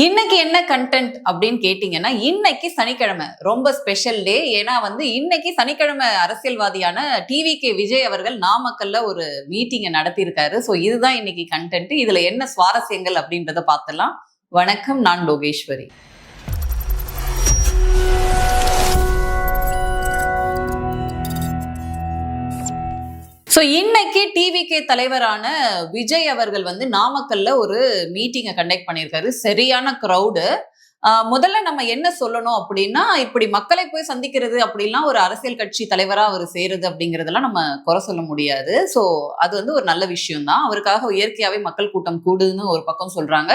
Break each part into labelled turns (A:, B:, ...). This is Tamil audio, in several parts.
A: இன்னைக்கு என்ன கண்டென்ட் அப்படின்னு கேட்டீங்கன்னா இன்னைக்கு சனிக்கிழமை. ரொம்ப ஸ்பெஷல் டே ஏன்னா வந்து இன்னைக்கு சனிக்கிழமை அரசியல்வாதியான டிவி கே விஜய் அவர்கள் நாமக்கல்ல ஒரு மீட்டிங்கை நடத்தியிருக்காரு. ஸோ இதுதான் இன்னைக்கு கண்டென்ட் இதுல என்ன சுவாரஸ்யங்கள் அப்படின்றத பார்த்தலாம் வணக்கம் நான் லோகேஸ்வரி. ஸோ இன்னைக்கு டிவிகே தலைவரான விஜய் அவர்கள் வந்து நாமக்கல்ல ஒரு மீட்டிங்கை கண்டக்ட் பண்ணியிருக்காரு. சரியான க்ரௌடு முதல்ல நம்ம என்ன சொல்லணும் அப்படின்னா இப்படி மக்களை போய் சந்திக்கிறது அப்படிலாம் ஒரு அரசியல் கட்சி தலைவரா அவர் செய்யறது அப்படிங்கறதெல்லாம் நம்ம குறை சொல்ல முடியாது. ஸோ அது வந்து ஒரு நல்ல விஷயம் தான் அவருக்காக இயற்கையாவே மக்கள் கூட்டம் கூடுதுன்னு ஒரு பக்கம் சொல்றாங்க.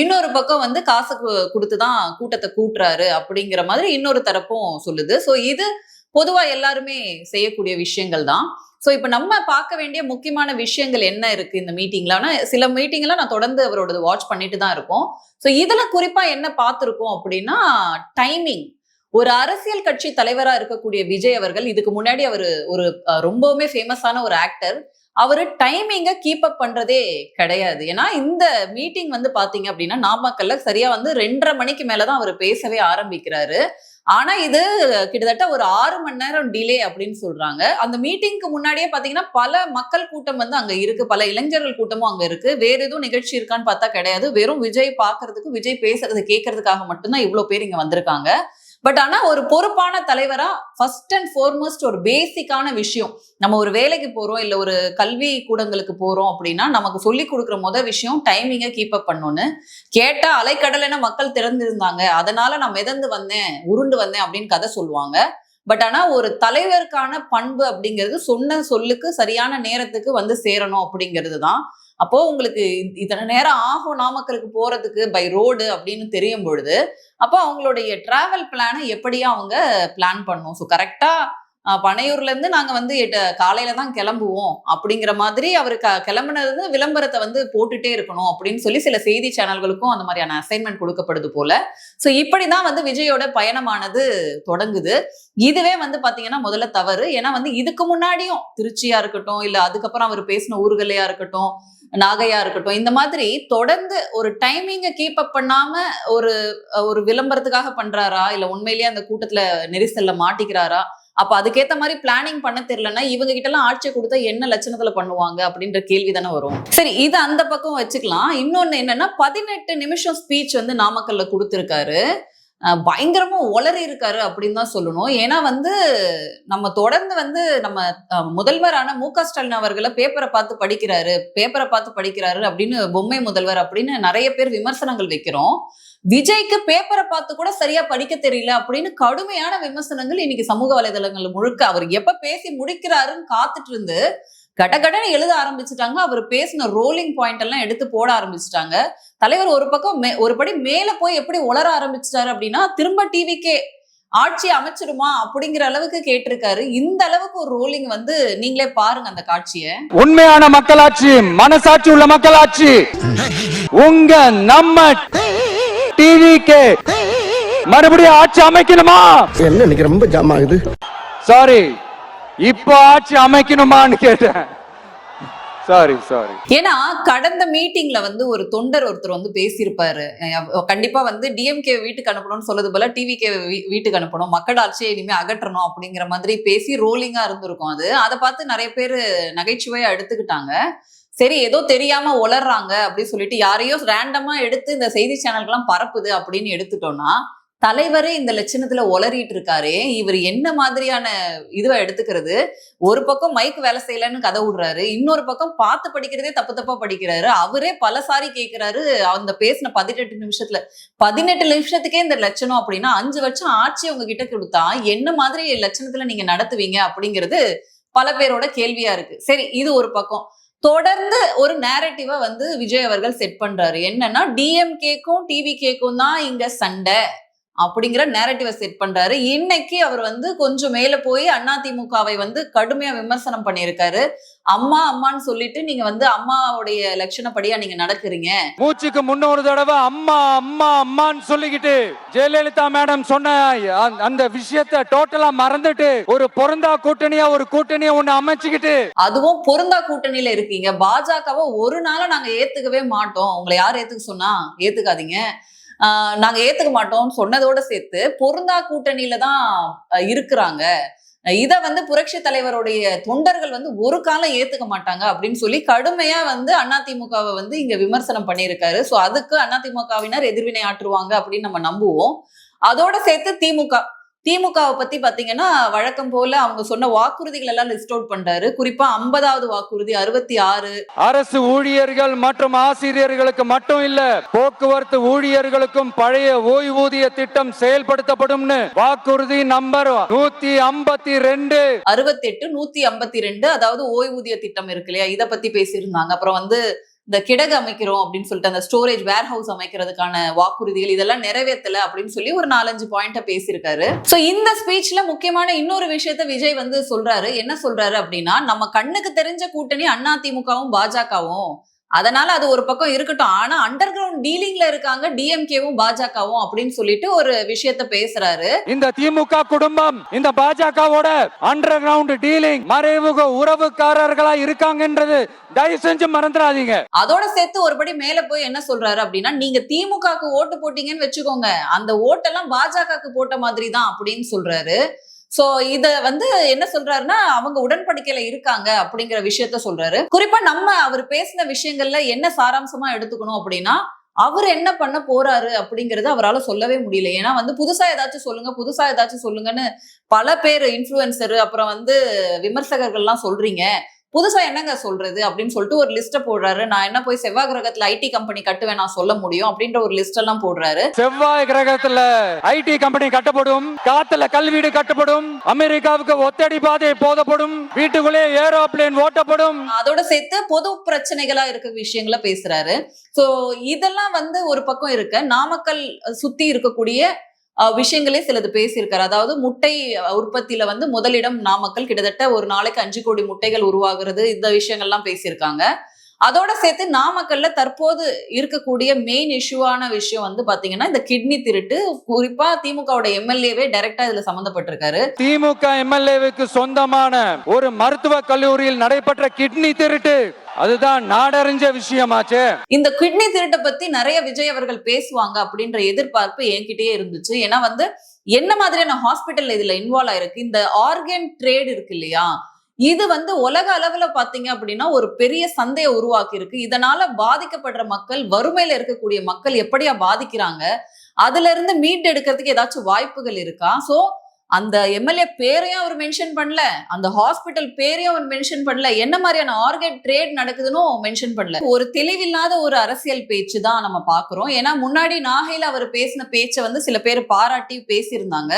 A: இன்னொரு பக்கம் வந்து காசு கொடுத்துதான் கூட்டத்தை கூட்டுறாரு அப்படிங்கிற மாதிரி இன்னொரு தரப்பும் சொல்லுது. ஸோ இது பொதுவா எல்லாருமே செய்யக்கூடிய விஷயங்கள் தான் ஸோ இப்போ நம்ம பார்க்க வேண்டிய முக்கியமான விஷயங்கள் என்ன இருக்கு இந்த மீட்டிங்ல ஆனால் சில மீட்டிங்லாம் நான் தொடர்ந்து அவரோடது வாட்ச் பண்ணிட்டு தான் இருக்கோம். ஸோ இதுல குறிப்பா என்ன பார்த்துருக்கோம் அப்படின்னா டைமிங் ஒரு அரசியல் கட்சி தலைவரா இருக்கக்கூடிய விஜய் அவர்கள் இதுக்கு முன்னாடி அவர் ஒரு ரொம்பவுமே ஃபேமஸான ஒரு ஆக்டர் அவர் டைமிங்கை கீப் அப் பண்றதே கிடையாது. ஏன்னா இந்த மீட்டிங் வந்து பாத்தீங்க அப்படின்னா நாமக்கல்ல சரியா வந்து ரெண்டரை மணிக்கு மேலதான் அவர் பேசவே ஆரம்பிக்கிறாரு. ஆனா இது கிட்டத்தட்ட ஒரு ஆறு மணி நேரம் டிலே அப்படின்னு சொல்றாங்க. அந்த மீட்டிங்க்கு முன்னாடியே பாத்தீங்கன்னா பல மக்கள் கூட்டம் வந்து அங்க இருக்கு. பல இளைஞர்கள் கூட்டமும் அங்க இருக்கு. வேற எதுவும் நிகழ்ச்சி இருக்கான்னு பார்த்தா கிடையாது. வெறும் விஜய் பாக்குறதுக்கு விஜய் பேசுறது கேட்கறதுக்காக மட்டும்தான் இவ்வளவு பேர் இங்க வந்திருக்காங்க. பட் ஆனா ஒரு பொறுப்பான தலைவரா ஃபர்ஸ்ட் அண்ட் foremost ஒரு பேசிக்கான விஷயம். நம்ம ஒரு வேலைக்கு போறோம் இல்ல ஒரு கல்வி கூடங்களுக்கு போறோம் அப்படின்னா நமக்கு சொல்லி கொடுக்குற முத விஷயம் டைமிங்கை கீப் அப் பண்ணணும்னு. கேட்டா அலைக்கடலைன மக்கள் திறந்திருந்தாங்க. அதனால நான் மிதந்து வந்தேன் உருண்டு வந்தேன் அப்படின்னு கதை சொல்லுவாங்க. பட் ஆனா ஒரு தலைவருக்கான பண்பு அப்படிங்கிறது சொன்ன சொல்லுக்கு சரியான நேரத்துக்கு வந்து சேரணும் அப்படிங்கிறது தான். அப்போ உங்களுக்கு இத்தனை நேரம் ஆகும் நாமக்கலுக்கு போறதுக்கு பை ரோடு அப்படின்னு தெரியும் பொழுது அப்போ அவங்களுடைய டிராவல் பிளானை எப்படியா அவங்க பிளான் பண்ணும் ஸோ கரெக்டா பனையூர்லேருந்து நாங்கள் வந்து எட்டு காலையில தான் கிளம்புவோம். அப்படிங்கிற மாதிரி அவர் க கிளம்புனது விளம்பரத்தை வந்து போட்டுட்டே இருக்கணும் அப்படின்னு சொல்லி சில செய்தி சேனல்களுக்கும் அந்த மாதிரியான அசைன்மெண்ட் கொடுக்கப்படுது போல. ஸோ இப்படி தான் வந்து விஜயோட பயணமானது தொடங்குது. இதுவே வந்து பார்த்தீங்கன்னா முதல்ல தவறு. ஏன்னா வந்து இதுக்கு முன்னாடியும் திருச்சியா இருக்கட்டும் இல்லை அதுக்கப்புறம் அவர் பேசின ஊர்களையா இருக்கட்டும் நாகையா இருக்கட்டும் இந்த மாதிரி தொடர்ந்து ஒரு டைமிங்கை கீப் அப் பண்ணாம ஒரு ஒரு விளம்பரத்துக்காக பண்றாரா? இல்ல உண்மையிலேயே அந்த கூட்டத்துல நெரிசல்ல மாட்டிக்கிறாரா? அப்ப அதுக்கேற்ற மாதிரி பிளானிங் பண்ண தெரியலன்னா இவங்க கிட்ட எல்லாம் ஆட்சி கொடுத்தா என்ன லட்சணத்துல பண்ணுவாங்க அப்படின்ற கேள்வி தானே வரும். சரி இது அந்த பக்கம் வச்சுக்கலாம். இன்னொன்னு என்னன்னா பதினெட்டு நிமிஷம் ஸ்பீச் வந்து நாமக்கல்ல கொடுத்திருக்காரு. பயங்கரமா உளறி இருக்காரு அப்படின்னு தான் சொல்லணும். ஏன்னா வந்து நம்ம தொடர்ந்து வந்து நம்ம முதல்வரான மு க ஸ்டாலின் அவர்களை பேப்பரை பார்த்து படிக்கிறாரு பேப்பரை பார்த்து படிக்கிறாரு அப்படின்னு பொம்மை முதல்வர் அப்படின்னு நிறைய பேர் விமர்சனங்கள் வைக்கிறோம். விஜய்க்கு பேப்பரை பார்த்து கூட சரியா படிக்க தெரியல அப்படின்னு கடுமையான விமர்சனங்கள் இன்னைக்கு சமூக வலைதளங்கள் முழுக்க அவர் எப்ப பேசி முடிக்கிறாருன்னு காத்துட்டு இருந்து கடகடன்னு எழுத ஆரம்பிச்சுட்டாங்க. அவர் பேசின ரோலிங் பாயிண்ட் எல்லாம் எடுத்து போட ஆரம்பிச்சுட்டாங்க. தலைவர் ஒரு பக்கம் மே- ஒரு படி மேல போய் எப்படி உளர ஆரம்பிச்சிட்டாரு அப்படின்னா திரும்ப டிவிக்கே ஆட்சி அமைச்சிடுமா அப்படிங்கிற அளவுக்கு கேட்டிருக்காரு. இந்த அளவுக்கு ஒரு ரோலிங் வந்து நீங்களே பாருங்க அந்த காட்சியை.
B: உண்மையான மக்களாட்சி மனசாட்சி உள்ள மக்களாட்சி. உங்க நம்ம டிவிக்கு மறுபடியும் ஆட்சி அமைக்கணுமா?
C: என்ன இன்னைக்கு ரொம்ப ஜாம் ஆகுது.
B: சாரி இப்போ ஆட்சி அமைக்கணுமான்னு கேட்டேன். சாரி சாரி
A: ஏன்னா கடந்த மீட்டிங்ல வந்து ஒரு தொண்டர் ஒருத்தர் வந்து பேசியிருப்பாரு. கண்டிப்பா வந்து டிஎம்கே வீட்டுக்கு அனுப்பணும்னு சொல்லது போல டிவிகே வீட்டுக்கு அனுப்பணும். மக்கள் ஆட்சியை இனிமே அகற்றணும் அப்படிங்கிற மாதிரி பேசி ரோலிங்கா இருந்திருக்கும் அது. அதை பார்த்து நிறைய பேர் நகைச்சுவையா எடுத்துக்கிட்டாங்க. சரி ஏதோ தெரியாம உளறாங்க அப்படின்னு சொல்லிட்டு யாரையோ ரேண்டமா எடுத்து இந்த செய்தி சேனல்கள்லாம் பரப்புது அப்படின்னு எடுத்துட்டோம்னா தலைவரே இந்த லட்சணத்துல உளறிட்டு இருக்காரு இவர் என்ன மாதிரியான இதுவை எடுத்துக்கிறது? ஒரு பக்கம் மைக் வேலை செய்யலன்னு கதை விடுறாரு. இன்னொரு பக்கம் பார்த்து படிக்கிறதே தப்பு தப்பா படிக்கிறாரு. அவரே பல சாரி கேட்கிறாரு அந்த பேசின பதினெட்டு நிமிஷத்துல. பதினெட்டு நிமிஷத்துக்கே இந்த லட்சணம் அப்படின்னா அஞ்சு வருஷம் ஆட்சி அவங்க கிட்ட கொடுத்தா என்ன மாதிரி லட்சணத்துல நீங்க நடத்துவீங்க அப்படிங்கிறது பல பேரோட கேள்வியா இருக்கு. சரி இது ஒரு பக்கம். தொடர்ந்து ஒரு நேரட்டிவா வந்து விஜய் அவர்கள் செட் பண்றாரு. என்னன்னா டிஎம்கேக்கும் டிவி கேக்கும் தான் இங்க சண்டை. அப்படிங்கிற நேரட்டிவை செட் பண்றாரு. இன்னைக்கு அவர் வந்து கொஞ்சம் மேல போய் அதிமுகவை வந்து கடுமையா விமர்சனம் பண்ணியிருக்காரு. அம்மா அம்மான்னு சொல்லிட்டு நீங்க வந்து அம்மாவுடைய லட்சணப்படியா நீங்க நடக்கிறீங்க.
B: மூச்சுக்கு முன்னொரு தடவை அம்மா அம்மா அம்மான்னு சொல்லிக்கிட்டு ஜெயலலிதா மேடம் சொன்ன அந்த- விஷயத்த டோட்டலா மறந்துட்டு ஒரு பொருந்தா கூட்டணியா ஒரு கூட்டணியா ஒண்ணு அமைச்சுக்கிட்டு.
A: அதுவும் பொருந்தா கூட்டணியில இருக்கீங்க. பாஜகவை ஒரு நாளும் நாங்க ஏத்துக்கவே மாட்டோம். உங்களை யார் ஏத்துக்க சொன்னா? ஏத்துக்காதீங்க. நாங்க ஏத்துக்க மாட்டோம் சொன்னதோட சேர்த்து பொருந்தா கூட்டணியில தான் இருக்கிறாங்க. இத வந்து புரட்சி தலைவருடைய தொண்டர்கள் வந்து ஒரு காலம் ஏத்துக்க மாட்டாங்க அப்படின்னு சொல்லி கடுமையா வந்து அதிமுகவை வந்து இங்க விமர்சனம் பண்ணியிருக்காரு. சோ அதுக்கு அதிமுகவினர் எதிர்வினை ஆற்றுவாங்க அப்படின்னு நம்ம நம்புவோம். அதோட சேர்த்து திமுக திமுகவை பத்தி பாத்தீங்கன்னா வழக்கம் போல அவங்க சொன்ன வாக்குறுதிகள் எல்லாம் லிஸ்ட் அவுட் பண்றாரு. குறிப்பா ஐம்பதாவது வாக்குறுதி அறுபத்தி ஆறு.
B: அரசு ஊழியர்கள் மற்றும் ஆசிரியர்களுக்கு மட்டும் இல்ல போக்குவரத்து ஊழியர்களுக்கும் பழைய ஓய்வூதிய திட்டம் செயல்படுத்தப்படும்னு வாக்குறுதி நம்பர் நூத்தி ஐம்பத்தி ரெண்டு.
A: அறுபத்தெட்டு நூத்தி ஐம்பத்தி ரெண்டு அதாவது ஓய்வூதிய திட்டம் இருக்கு இல்லையா? இதை பத்தி பேசியிருந்தாங்க. அப்புறம் வந்து இந்த கிடகு அமைக்கிறோம் அப்படின்னு சொல்லிட்டு அந்த ஸ்டோரேஜ் வேர் ஹவுஸ் அமைக்கிறதுக்கான வாக்குறுதிகள் இதெல்லாம் நிறைவேற்றல அப்படின்னு சொல்லி ஒரு நாலஞ்சு பாயிண்ட பேசியிருக்காரு. சோ இந்த ஸ்பீச்ல முக்கியமான இன்னொரு விஷயத்த விஜய் வந்து சொல்றாரு. என்ன சொல்றாரு அப்படின்னா நம்ம கண்ணுக்கு தெரிஞ்ச கூட்டணி அதிமுகவும் பாஜகவும். அதனால அது ஒரு பக்கம் இருக்கட்டும். ஆனா அண்டர் கிரவுண்ட் டீலிங்ல இருக்காங்க டிஎம்கேவும் பாஜகவும் அப்படின்னு சொல்லிட்டு ஒரு விஷயத்த பேசுறாரு.
B: இந்த திமுக குடும்பம் இந்த பாஜகவோட அண்டர் கிரவுண்ட் டீலிங் மறைமுக உறவுக்காரர்களா இருக்காங்கன்றது தயவு செஞ்சு மறந்துடாதீங்க.
A: அதோட சேர்த்து ஒருபடி மேல போய் என்ன சொல்றாரு அப்படின்னா நீங்க திமுகக்கு ஓட்டு போட்டீங்கன்னு வச்சுக்கோங்க. அந்த ஓட்டெல்லாம் பாஜகக்கு போட்ட மாதிரி தான் அப்படின்னு சொல்றாரு. சோ இத வந்து என்ன சொல்றாருன்னா அவங்க உடன்படிக்கையில இருக்காங்க அப்படிங்கிற விஷயத்த சொல்றாரு. குறிப்பா நம்ம அவர் பேசின விஷயங்கள்ல என்ன சாராம்சமா எடுத்துக்கணும் அப்படின்னா அவர் என்ன பண்ண போறாரு அப்படிங்கறது அவரால் சொல்லவே முடியல. ஏன்னா வந்து புதுசா ஏதாச்சும் சொல்லுங்க புதுசா ஏதாச்சும் சொல்லுங்கன்னு பல பேர் இன்ஃபுளுசரு அப்புறம் வந்து விமர்சகர்கள்லாம் சொல்றீங்க. புதுசா என்னங்க சொல்றது அப்படின்னு சொல்லிட்டு ஒரு லிஸ்ட்டை போடுறாரு. நான் என்ன போய் செவ்வாய் கிரகத்துல ஐடி கம்பெனி கட்டுவேன் நான் சொல்ல முடியும் அப்படின்ற ஒரு லிஸ்ட் எல்லாம் போடுறாரு.
B: செவ்வாய் கிரகத்துல ஐடி கம்பெனி கட்டப்படும். காத்துல கல்வீடு கட்டப்படும். அமெரிக்காவுக்கு ஒத்தடி பாதை போதப்படும். வீட்டுக்குள்ளே ஏரோப்ளேன் ஓட்டப்படும்.
A: அதோட சேர்த்து பொது பிரச்சனைகளா இருக்க விஷயங்கள பேசுறாரு. சோ இதெல்லாம் வந்து ஒரு பக்கம் இருக்க. நாமக்கல் சுத்தி இருக்கக்கூடிய விஷயங்களே சிலது பேசியிருக்காரு. அதாவது முட்டை உற்பத்தியில வந்து முதலிடம் நாமக்கல். கிட்டத்தட்ட ஒரு நாளைக்கு அஞ்சு கோடி முட்டைகள் உருவாகிறது. இந்த விஷயங்கள்லாம் பேசியிருக்காங்க. அதோட சேர்த்து நாமக்கல்ல தற்போது இருக்கக்கூடிய மெயின் இஷ்யூவான விஷயம் வந்து பாத்தீங்கன்னா இந்த கிட்னி திருட்டு. குறிப்பா திமுகவோட எம்எல்ஏவே டைரக்டா இதுல சம்மந்தப்பட்டிருக்காரு.
B: திமுக எம்எல்ஏவுக்கு சொந்தமான ஒரு மருத்துவ கல்லூரியில் நடைபெற்ற கிட்னி திருட்டு. அதுதான் நாடறிஞ்ச விஷயமாச்சே.
A: இந்த கிட்னி திருட்டை பத்தி நிறைய விஜய் அவர்கள் பேசுவாங்க அப்படின்ற எதிர்பார்ப்பு என்கிட்டயே இருந்துச்சு. ஏன்னா வந்து என்ன மாதிரியான ஹாஸ்பிட்டல் இதுல இன்வால்வ் ஆயிருக்கு? இந்த ஆர்கன் ட்ரேட் இருக்கு இல்லையா? இது வந்து உலக அளவுல பாத்தீங்க அப்படின்னா ஒரு பெரிய சந்தையை உருவாக்கி இருக்கு இதனால பாதிக்கப்படுற மக்கள் வறுமையில இருக்கக்கூடிய மக்கள் எப்படியா பாதிக்கிறாங்க? அதுல இருந்து மீட்டெடுக்கிறதுக்கு ஏதாச்சும் வாய்ப்புகள் இருக்கா? சோ அந்த எம்எல்ஏ பேரையும் அவர் மென்ஷன் பண்ணல அந்த ஹாஸ்பிட்டல் பேரையும் அவர் மென்ஷன் பண்ணல என்ன மாதிரியான ஆர்கன் ட்ரேட் நடக்குதுன்னு மென்ஷன் பண்ணல. ஒரு தெளிவில்லாத ஒரு அரசியல் பேச்சு தான் நம்ம பாக்குறோம் ஏன்னா முன்னாடி நாகையில அவர் பேசின பேச்சை வந்து சில பேர் பாராட்டி பேசியிருந்தாங்க.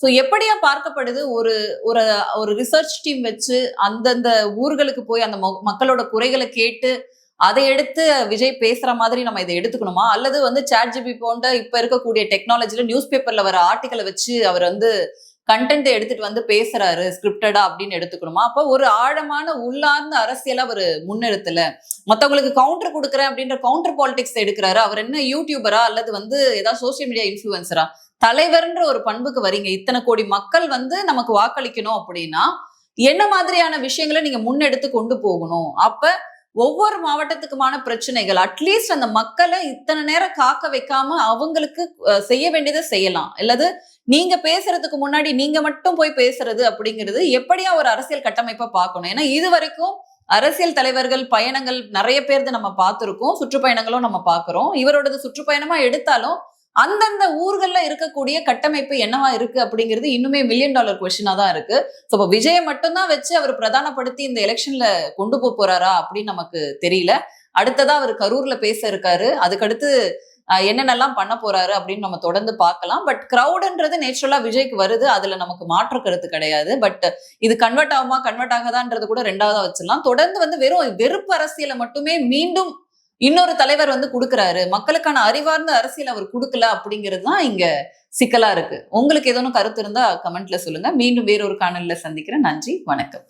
A: ஸோ எப்படியா பார்க்கப்படுது ஒரு ஒரு ஒரு ரிசர்ச் டீம் வச்சு அந்தந்த ஊர்களுக்கு போய் அந்த மக்களோட குறைகளை கேட்டு அதை எடுத்து விஜய் பேசுற மாதிரி நம்ம இதை எடுத்துக்கணுமா? அல்லது வந்து சாட் ஜிபி போன்ற இப்ப இருக்கக்கூடிய டெக்னாலஜில நியூஸ் பேப்பர்ல வர ஆர்டிக்கலை வச்சு அவர் வந்து கண்டென்ட் எடுத்துட்டு வந்து பேசுறாரு ஸ்கிரிப்டடா அப்படின்னு எடுத்துக்கணுமா? அப்ப ஒரு ஆழமான உள்ளார்ந்த அரசியலை அவர் முன்னெடுத்துல. மத்தவங்களுக்கு கவுண்டர் கொடுக்குறேன் அப்படின்ற கவுண்டர் பாலிடிக்ஸ் எடுக்கிறாரு. அவர் என்ன யூடியூபரா அல்லது வந்து ஏதாவது சோசியல் மீடியா இன்ஃபுளுசரா தலைவர்ன்ற ஒரு பண்புக்கு வரீங்க. இத்தனை கோடி மக்கள் வந்து நமக்கு வாக்களிக்கணும் அப்படின்னா என்ன மாதிரியான விஷயங்களை நீங்க முன்னெடுத்து கொண்டு போகணும்? அப்ப ஒவ்வொரு மாவட்டத்துக்குமான பிரச்சனைகள் அட்லீஸ்ட் அந்த மக்களை இத்தனை நேரம் காக்க வைக்காம அவங்களுக்கு செய்ய வேண்டியதை செய்யலாம். அல்லது நீங்க பேசுறதுக்கு முன்னாடி நீங்க மட்டும் போய் பேசுறது அப்படிங்கிறது எப்படியா ஒரு அரசியல் கட்டமைப்பை பார்க்கணும்? ஏன்னா இது வரைக்கும் அரசியல் தலைவர்கள் பயணங்கள் நிறைய பேர்து நம்ம பார்த்துருக்கோம். சுற்றுப்பயணங்களும் நம்ம பார்க்குறோம். இவரோடது சுற்றுப்பயணமா எடுத்தாலும் அந்தந்த ஊர்கள்ல இருக்கக்கூடிய கட்டமைப்பு என்னவா இருக்கு அப்படிங்கிறது இன்னுமே மில்லியன் டாலர் கொஸ்டினா தான் இருக்கு. ஸோ இப்போ விஜயை மட்டும்தான் வச்சு அவர் பிரதானப்படுத்தி இந்த எலெக்ஷன்ல கொண்டு போக போறாரா அப்படின்னு நமக்கு தெரியல. அடுத்ததா அவர் கரூர்ல பேச இருக்காரு. அதுக்கடுத்து என்னென்னலாம் பண்ண போறாரு அப்படின்னு நம்ம தொடர்ந்து பார்க்கலாம். பட் க்ரௌடுன்றது நேச்சுரலா விஜய்க்கு வருது. அதுல நமக்கு மாற்று கருத்து கிடையாது. பட் இது கன்வெர்ட் ஆகுமா கன்வெர்ட் ஆகாதான்றது கூட ரெண்டாவதா வச்சிடலாம். தொடர்ந்து வந்து வெறும் வெறுப்பு அரசியலை மட்டுமே மீண்டும் இன்னொரு தலைவர் வந்து கொடுக்குறாரு. மக்களுக்கான அறிவார்ந்த அரசியல் அவர் கொடுக்கல அப்படிங்கிறது தான் இங்க சிக்கலா இருக்கு. உங்களுக்கு ஏதோனும் கருத்து இருந்தா கமெண்ட்ல சொல்லுங்க. மீண்டும் வேறொரு காணொலியில சந்திக்கிறேன். நன்றி வணக்கம்.